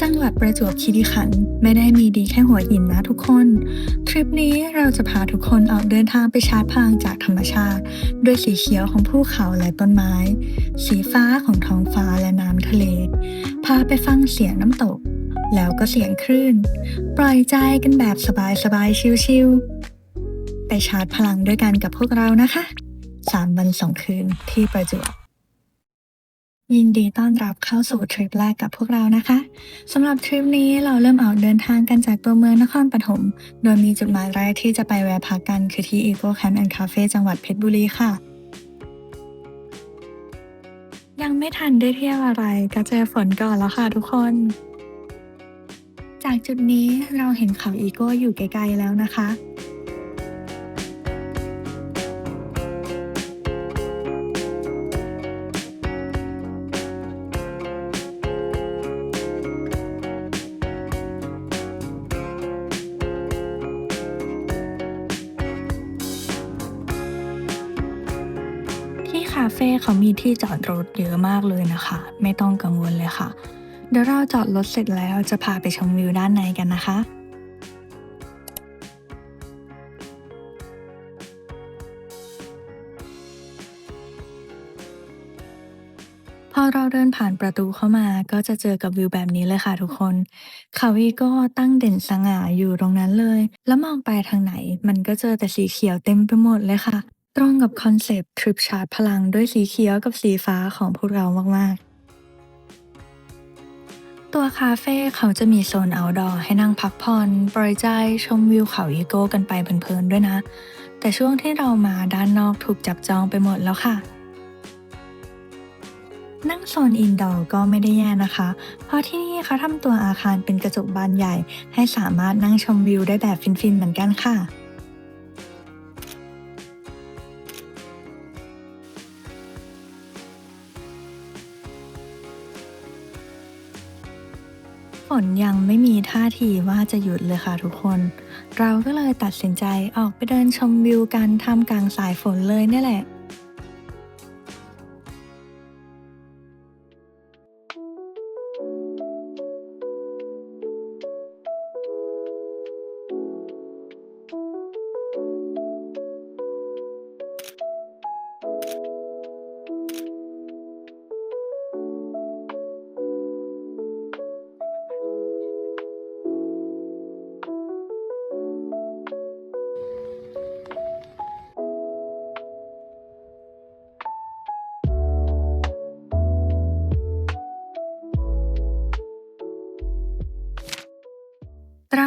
จังหวัดประจวบคีรีขันธ์ไม่ได้มีดีแค่หัวหินนะทุกคน ทริปนี้เราจะพาทุกคนออกเดินทางไปชาร์จพลังจากธรรมชาติ ด้วยสีเขียวของภูเขาและต้นไม้ สีฟ้าของท้องฟ้าและน้ำทะเล พาไปฟังเสียงน้ำตก แล้วก็เสียงคลื่น ปล่อยใจกันแบบสบายๆชิลๆไปชาร์จพลังด้วยกันกับพวกเรานะคะสามวันสองคืนที่ประจวบ ยินดีต้อนรับเข้าสู่ทริปแรกกับพวกเรานะคะสำหรับทริปนี้เราเริ่มออกเดินทางกันจากตัวเมืองนครปฐมโดยมีจุดหมายแรกที่จะไปแวะพักกันคือที่ Eco Camp and Cafe จังหวัดเพชรบุรีค่ะ ยังไม่ทันได้เที่ยวอะไรก็เจอฝนก่อนแล้วค่ะทุกคน จากจุดนี้เราเห็นเขาอีโก้อยู่ไกลๆแล้วนะคะ ที่จอดรถเยอะมากเลยนะคะ ไม่ต้องกังวลเลยค่ะ เดี๋ยวเราจอดรถเสร็จแล้วจะพาไปชมวิวด้านในกันนะคะพอเราเดินผ่านประตูเข้ามาก็จะเจอกับวิวแบบนี้เลยค่ะทุกคน เขาอีก็ตั้งเด่นสง่าอยู่ตรงนั้นเลย แล้วมองไปทางไหน มันก็เจอแต่สีเขียวเต็มไปหมดเลยค่ะ ตรงกับคอนเซปต์ทริปชาร์จพลังด้วยสีเขียวกับสีฟ้าของพวกเรามาก ๆ ตัวคาเฟ่เขาจะมีโซน outdoor ให้นั่งพักผ่อนปล่อยใจชมวิวเขาอีโก้กันไปเพลินๆด้วยนะ แต่ช่วงที่เรามาด้านนอกถูกจับจองไปหมดแล้วค่ะ นั่งโซนอินดอร์ก็ไม่ได้แย่นะคะ เพราะที่นี่เขาทำตัวอาคารเป็นกระจกบานใหญ่ ให้สามารถนั่งชมวิวได้แบบฟินๆเหมือนกันค่ะ ฝนยังไม่มีท่าทีว่าจะหยุดเลยค่ะทุกคน เราก็เลยตัดสินใจออกไปเดินชมวิวกันท่ามกลางสายฝนเลยนี่แหละ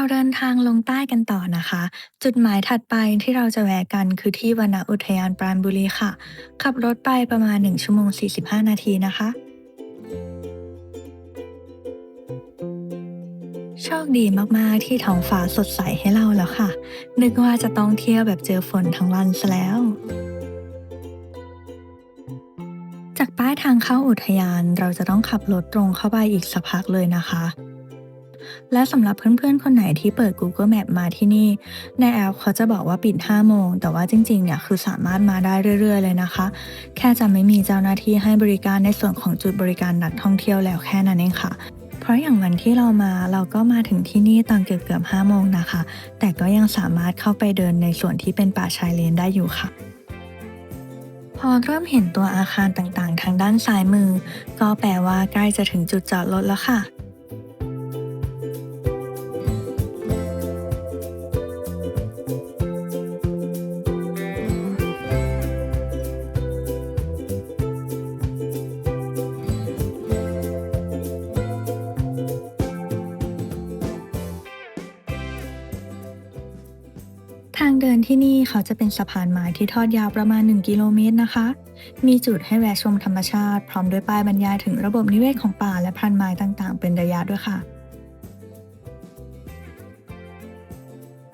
เราเดินทางลงใต้กันต่อนะคะ จุดหมายถัดไปที่เราจะแวะกันคือที่วนอุทยานปราณบุรีค่ะ ขับรถไปประมาณ 1 ชั่วโมง 45 นาทีนะคะ โชคดีมากๆที่ท้องฟ้าสดใสให้เราแล้วค่ะ นึกว่าจะต้องเที่ยวแบบเจอฝนทั้งวันซะแล้วจากป้ายทางเข้าอุทยานเราจะต้องขับรถตรงเข้าไปอีกสักพักเลยนะคะ และสำหรับเพื่อนๆ คนไหนที่เปิด Google Map มาที่นี่ ในแอปเขาจะบอกว่าปิด 5 โมง แต่ว่าจริงๆ เนี่ยคือสามารถมาได้เรื่อย ๆ เลยนะคะ แค่จะไม่มีเจ้าหน้าที่ให้บริการในส่วนของจุดบริการนักท่องเที่ยวแล้วแค่นั้นเองค่ะเพราะอย่างวันที่เรามาเราก็มาถึงที่นี่ตอนเกือบเกือบ5โมงนะคะ แต่ก็ยังสามารถเข้าไปเดินในส่วนที่เป็นป่าชายเลนได้อยู่ค่ะ พอเริ่มเห็นตัวอาคารต่างๆ ทางด้านซ้ายมือ ก็แปลว่าใกล้จะถึงจุดจอดรถแล้วค่ะ เขาจะเป็นสะพานไม้ที่ทอดยาวประมาณ 1 กิโลเมตรนะคะ มีจุดให้แวะชมธรรมชาติ พร้อมด้วยป้ายบรรยายถึงระบบนิเวศของป่าและพันไม้ต่างๆ เป็นระยะด้วยค่ะ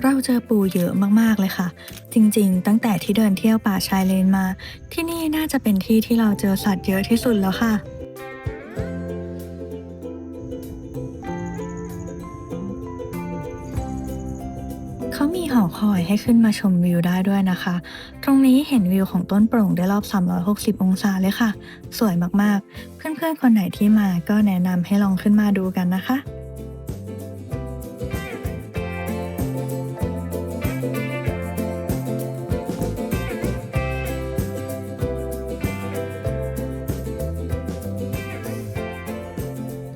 เราเจอปูเยอะมากๆเลยค่ะ จริงๆ ตั้งแต่ที่เดินเที่ยวป่าชายเลนมา ที่นี่น่าจะเป็นที่ที่เราเจอสัตว์เยอะที่สุดแล้วค่ะ หอคอยให้ขึ้นมาชมวิวได้ด้วยนะคะ ตรงนี้เห็นวิวของต้นโปร่งได้รอบ 360 องศาเลยค่ะ สวยมากๆ เพื่อนๆคนไหนที่มาก็แนะนำให้ลองขึ้นมาดูกันนะคะ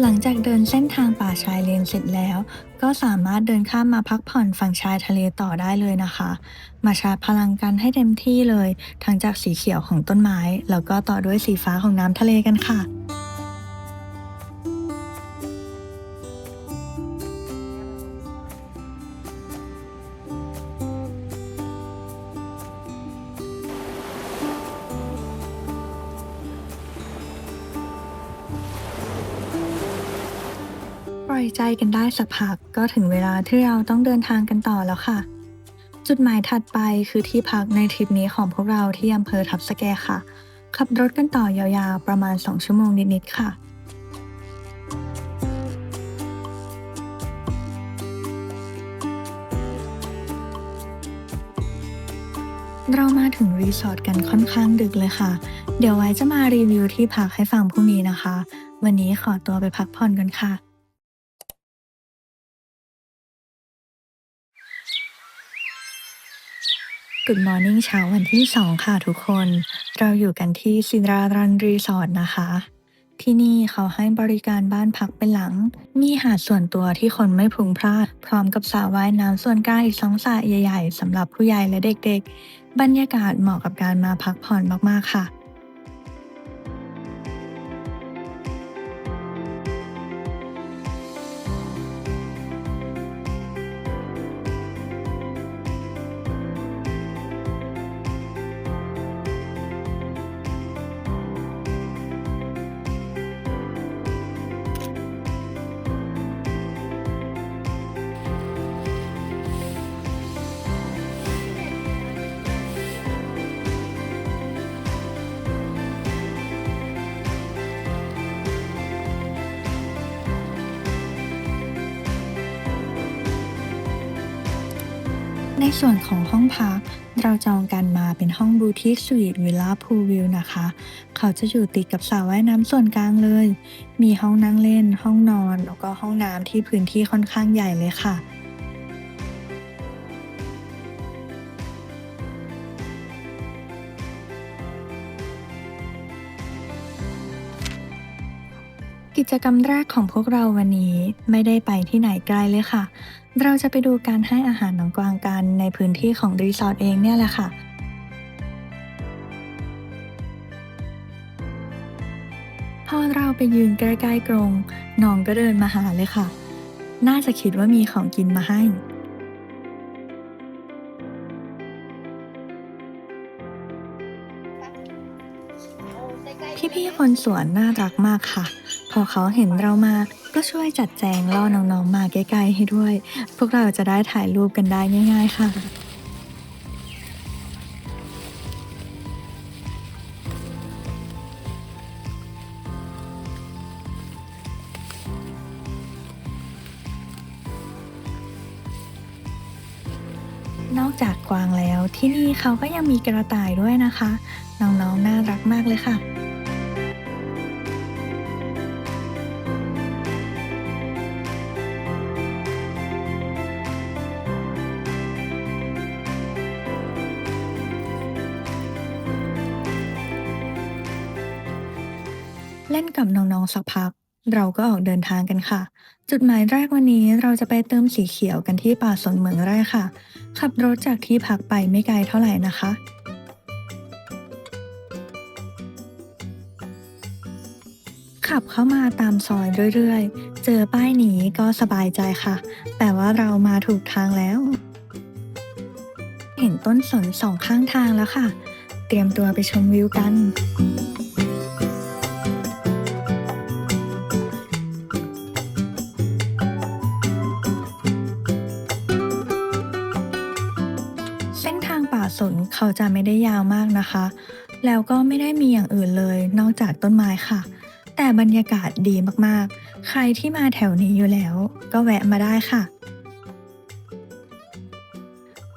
ลังจากเดินเส้นทางป่าชายเลนเสร็จแล้ว ก็สามารถเดินข้ามมาพักผ่อนฝั่งชายทะเลต่อได้เลยนะคะ มาชาร์จพลังกันให้เต็มที่เลย ทั้งจากสีเขียวของต้นไม้ แล้วก็ต่อด้วยสีฟ้าของน้ำทะเลกันค่ะ ล่อยใจกันได้สักพักก็ถึงเวลาที่เราต้องเดินทางกันต่อแล้วค่ะ จุดหมายถัดไปคือที่พักในทริปนี้ของพวกเราที่อำเภอทับสแกค่ะ ขับรถกันต่อยาวๆ ประมาณ 2 ชั่วโมงนิดๆค่ะเรามาถึงรีสอร์ทกันค่อนข้างดึกเลยค่ะ เดี๋ยวไว้จะมารีวิวที่พักให้ฟังพรุ่งนี้นะคะ วันนี้ขอตัวไปพักผ่อนกันค่ะ Good Morning เช้าวันที่ 2 ค่ะทุกคน เราอยู่กันที่ซินรารันรีสอร์ทนะคะ ที่นี่เขาให้บริการบ้านพักเป็นหลัง มีหาดส่วนตัวที่คนไม่พลุงพลาด พร้อมกับสระว่ายน้ำส่วนกลางอีกสองสระใหญ่ๆสำหรับผู้ใหญ่และเด็กๆ บรรยากาศเหมาะกับการมาพักผ่อนมากๆค่ะ ส่วนของห้องพัก เราจองกันมาเป็นห้องบูติกสวีทวิลล่าพูลวิวนะคะ เขาจะอยู่ติดกับสระว่ายน้ำส่วนกลางเลย มีห้องนั่งเล่น ห้องนอน แล้วก็ห้องน้ำที่พื้นที่ค่อนข้างใหญ่เลยค่ะกิจกรรมแรกของพวกเราวันนี้ไม่ได้ไปที่ไหนไกลเลยค่ะ เราจะไปดูการให้อาหารน้องกวางกันในพื้นที่ของรีสอร์ทเองเนี่ยแหละค่ะ พอเราไปยืนใกล้ๆกรงน้องก็เดินมาหาเลยค่ะ น่าจะคิดว่ามีของกินมาให้ พี่ๆคนสวนน่ารักมากค่ะ พอเขาเห็นเรามา ก็ช่วยจัดแจงล่อน้องๆมาใกล้ๆให้ด้วย พวกเราจะได้ถ่ายรูปกันได้ง่าย ๆ ค่ะนอกจากกวางแล้วที่นี่เขาก็ยังมีกระต่ายด้วยนะคะ น้องๆน่ารักมากเลยค่ะ เล่นกับน้องๆสักพัก เราก็ออกเดินทางกันค่ะ จุดหมายแรกวันนี้เราจะไปเติมสีเขียวกันที่ป่าสนเมืองแร่ค่ะ ขับรถจากที่พักไปไม่ไกลเท่าไหร่นะคะขับเข้ามาตามซอยเรื่อยๆ เจอป้ายนี้ก็สบายใจค่ะแต่ว่าเรามาถูกทางแล้ว เห็นต้นสนสองข้างทางแล้วค่ะ เตรียมตัวไปชมวิวกัน ป่าสนเขาจะไม่ได้ยาวมากนะคะ แล้วก็ไม่ได้มีอย่างอื่นเลย นอกจากต้นไม้ค่ะ แต่บรรยากาศดีมากๆ ใครที่มาแถวนี้อยู่แล้ว ก็แวะมาได้ค่ะ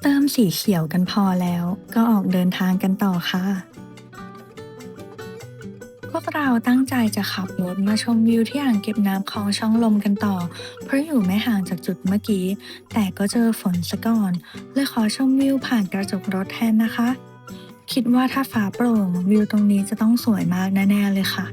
เติมสีเขียวกันพอแล้ว ก็ออกเดินทางกันต่อค่ะ วกเราตั้งใจจะขับรถมาชมวิวที่อ่างเก็บน้ำคลองช่องลมกันต่อ เพราะอยู่ไม่ห่างจากจุดเมื่อกี้ แต่ก็เจอฝนซะก่อนเลยขอชมวิวผ่านกระจกรถแทนนะคะ คิดว่าถ้าฟ้าโปร่งวิวตรงนี้จะต้องสวยมากแน่ๆเลยค่ะ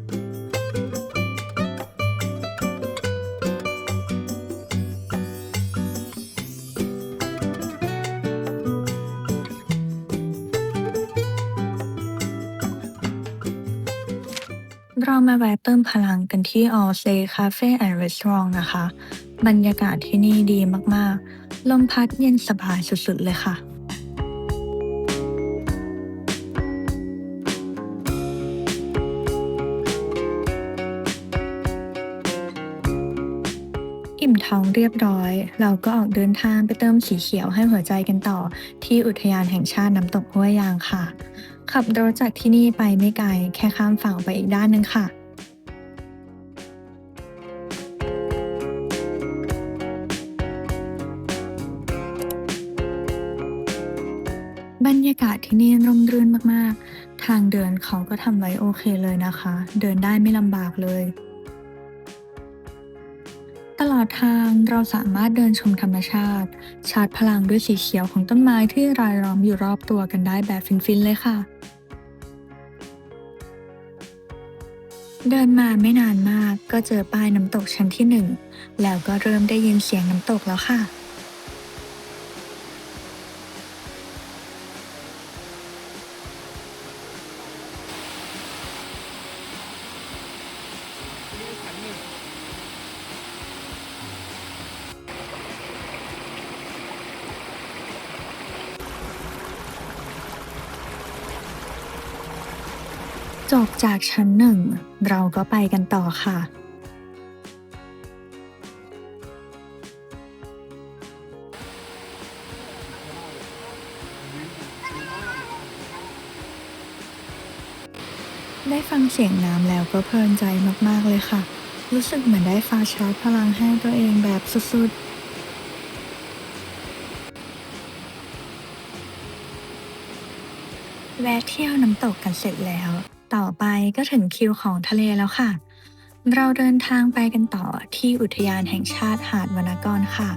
มาแวะเติมพลังกันที่ All Say Cafe and Restaurant นะคะ บรรยากาศที่นี่ดีมากๆ ลมพัดเย็นสบายสุดๆเลยค่ะอิ่มท้องเรียบร้อย เราก็ออกเดินทางไปเติมสีเขียวให้หัวใจกันต่อ ที่อุทยานแห่งชาติน้ำตกห้วยยางค่ะ ขับรถจากที่นี่ไปไม่ไกล แค่ข้ามฝั่งไปอีกด้านหนึงค่ะบรรยากาศที่นี่ร่มรื่นมาก ๆ ทางเดินเขาก็ทำไว้โอเคเลยนะคะ เดินได้ไม่ลำบากเลย ตลอดทางเราสามารถเดินชมธรรมชาติ ชาร์จพลังด้วยสีเขียวของต้นไม้ที่รายล้อมอยู่รอบตัวกันได้แบบฟิน ๆ เลยค่ะ เดินมาไม่นานมากก็เจอป้ายน้ำตกชั้นที่หนึ่งแล้วก็เริ่มได้ยินเสียงน้ำตกแล้วค่ะ จากชั้นหนึ่ง เราก็ไปกันต่อค่ะ ได้ฟังเสียงน้ำแล้วก็เพลินใจมาก ๆ เลยค่ะ รู้สึกเหมือนได้ฟ้าชาร์จพลังให้ตัวเองแบบสุด ๆแวะเที่ยวน้ำตกกันเสร็จแล้ว ต่อไปก็ถึงคิวของทะเลแล้วค่ะ เราเดินทางไปกันต่อที่อุทยานแห่งชาติหาดวรรณกรค่ะ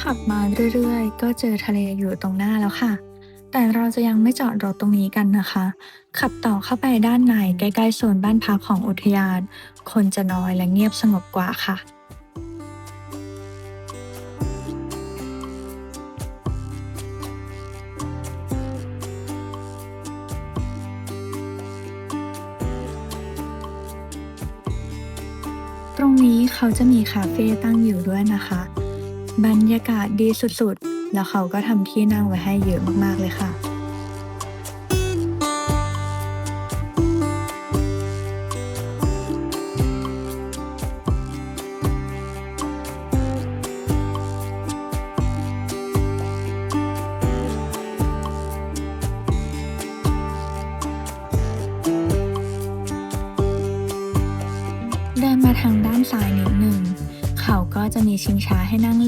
ขับมาเรื่อยๆ ก็เจอทะเลอยู่ตรงหน้าแล้วค่ะ แต่เราจะยังไม่จอดรถตรงนี้กันนะคะ ขับต่อเข้าไปด้านในใกล้ๆโซนบ้านพักของอุทยาน คนจะน้อยและเงียบสงบกว่าค่ะตรงนี้เขาจะมีคาเฟ่ตั้งอยู่ด้วยนะคะ บรรยากาศดีสุดๆ แล้วเขาก็ทำที่นั่งไว้ให้เยอะมากๆเลยค่ะเดินมาทางด้านซ้ายนิดหนึ่ง เขาก็จะมีชิงช้าให้นั่ง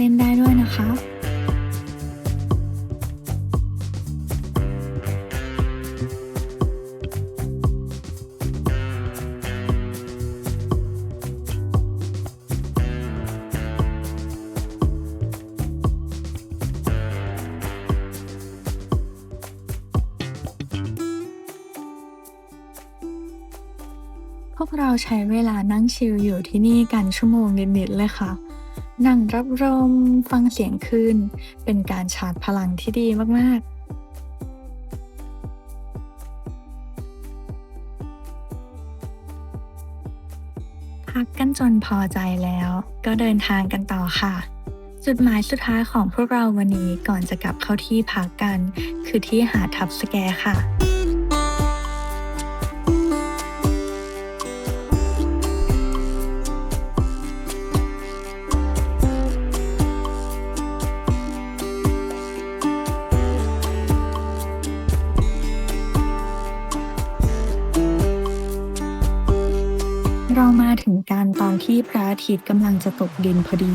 พวกเราใช้เวลานั่งชิลอยู่ที่นี่กันชั่วโมงนิดๆเลยค่ะ นั่งรับลมฟังเสียงคลื่นเป็นการชาร์จพลังที่ดีมากๆพักกันจนพอใจแล้ว ก็เดินทางกันต่อค่ะ จุดหมายสุดท้ายของพวกเราวันนี้ก่อนจะกลับเข้าที่พักกัน คือที่หาดทับสแกค่ะ อาทิตย์กำลังจะตกดินพอดี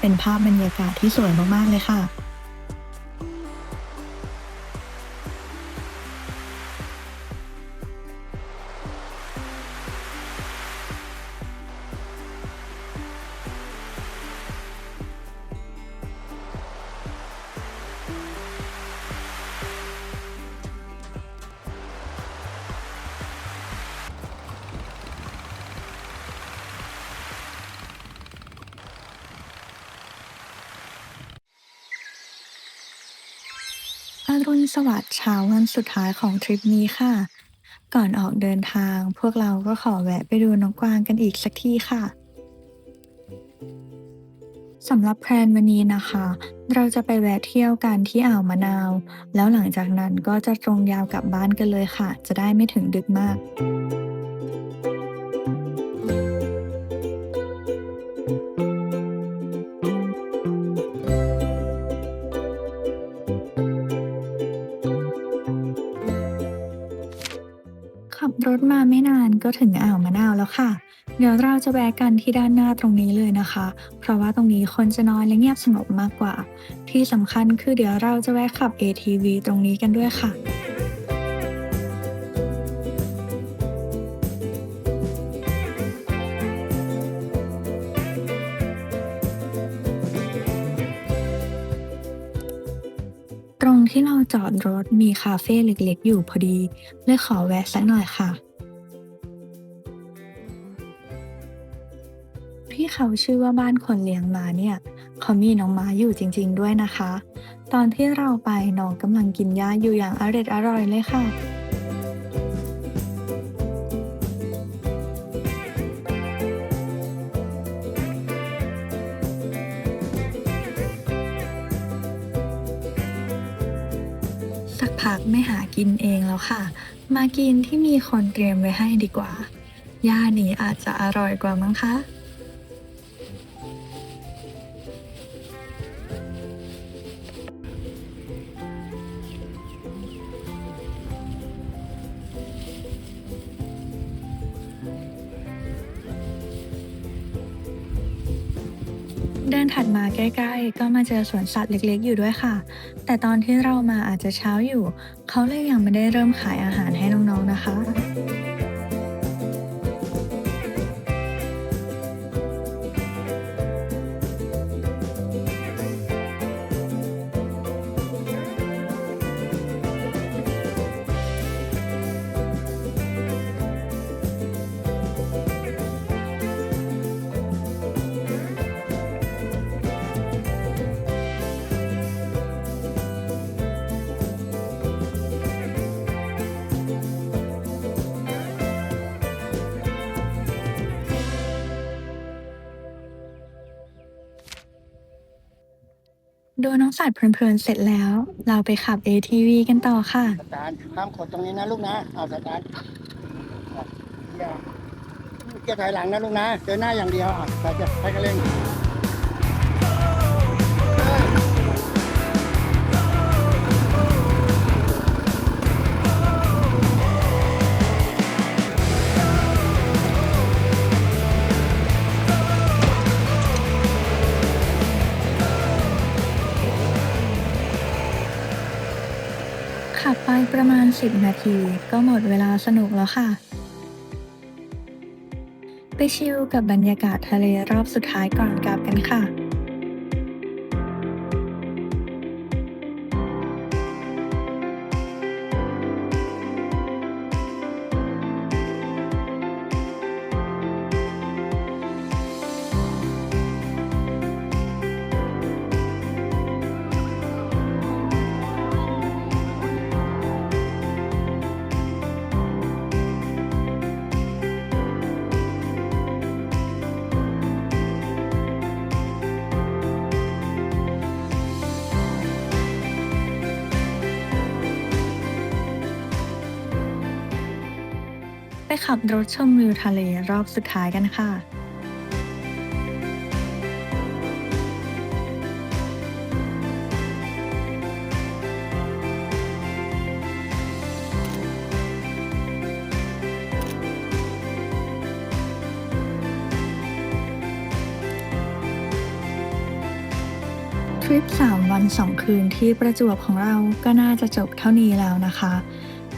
เป็นภาพบรรยากาศที่สวยมากๆเลยค่ะ สวัสดิ์เช้าวันสุดท้ายของทริปนี้ค่ะ ก่อนออกเดินทาง พวกเราก็ขอแวะไปดูน้องกวางกันอีกสักทีค่ะสำหรับแพลนวันนี้นะคะ เราจะไปแวะเที่ยวกันที่อ่าวมะนาว แล้วหลังจากนั้นก็จะตรงยาวกลับบ้านกันเลยค่ะ จะได้ไม่ถึงดึกมาก รถมาไม่นานก็ถึงอ่าวมะนาวแล้วค่ะ เดี๋ยวเราจะแวะกันที่ด้านหน้าตรงนี้เลยนะคะ เพราะว่าตรงนี้คนจะน้อยและเงียบสงบมากกว่า ที่สำคัญคือเดี๋ยวเราจะแวะขับ ATV ตรงนี้กันด้วยค่ะ มีคาเฟ่เล็กๆ อยู่พอดีเลยขอแวะสักหน่อยค่ะ ที่เขาชื่อว่าบ้านคนเลี้ยงมาเนี่ยเขามีน้องม้าอยู่จริง ๆ ด้วยนะคะ ตอนที่เราไปน้องกำลังกินหญ้าอยู่อย่างอร็ดอร่อยเลยค่ะ มากินเองแล้วค่ะ มากินที่มีคนเตรียมไว้ให้ดีกว่า ย่านี้อาจจะอร่อยกว่ามั้งคะ เดินถัดมาใกล้ๆ ก็มาเจอสวนสัตว์เล็กๆ อยู่ด้วยค่ะ แต่ตอนที่เรามาอาจจะเช้าอยู่ เขาเลยยังไม่ได้เริ่มขายอาหารให้น้องๆนะคะ ดูน้องสัตว์เพลินๆเสร็จแล้ว เราไปขับ ATV กันต่อค่ะ สตาร์ทห้ามกดตรงนี้นะลูกนะ เอาสตาร์ทอะอย่าเกียร์ถอยหลังนะลูกนะ เดินหน้าอย่างเดียวอะไปจะไปกันเร่ง ประมาณ 10 นาทีก็หมดเวลาสนุกแล้วค่ะ ไปชิลกับบรรยากาศทะเลรอบสุดท้ายก่อนกลับกันค่ะ ขับรถชมวิวทะเลรอบสุดท้ายกันค่ะทริป 3 วัน 2 คืนที่ประจวบของเราก็น่าจะจบเท่านี้แล้วนะคะ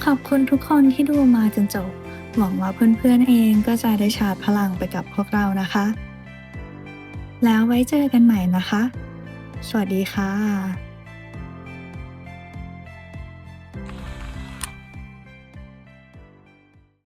ขอบคุณทุกคนที่ดูมาจนจบ หวังว่าเพื่อนๆเองก็จะได้ชาร์จพลังไปกับพวกเรานะคะ แล้วไว้เจอกันใหม่นะคะ สวัสดีค่ะ